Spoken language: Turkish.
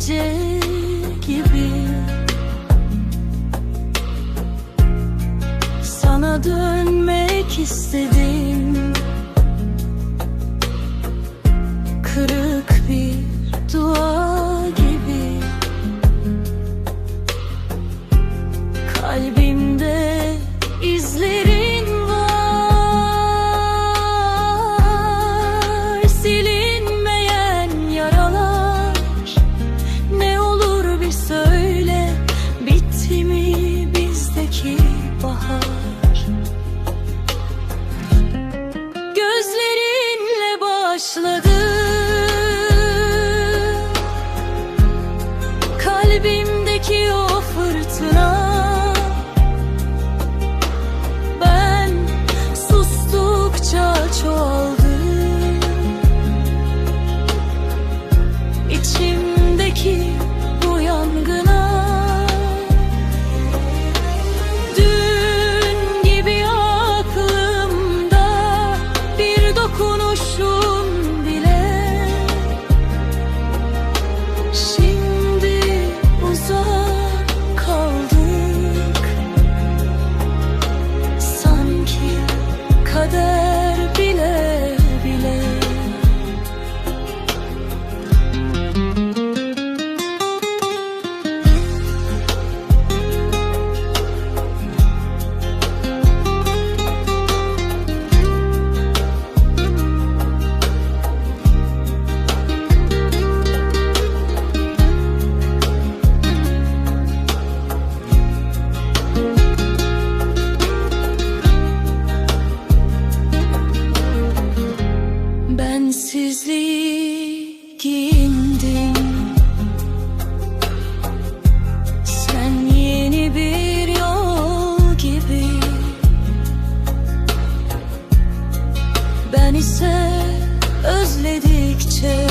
Gece gibi. Sana dönmek istedim teacher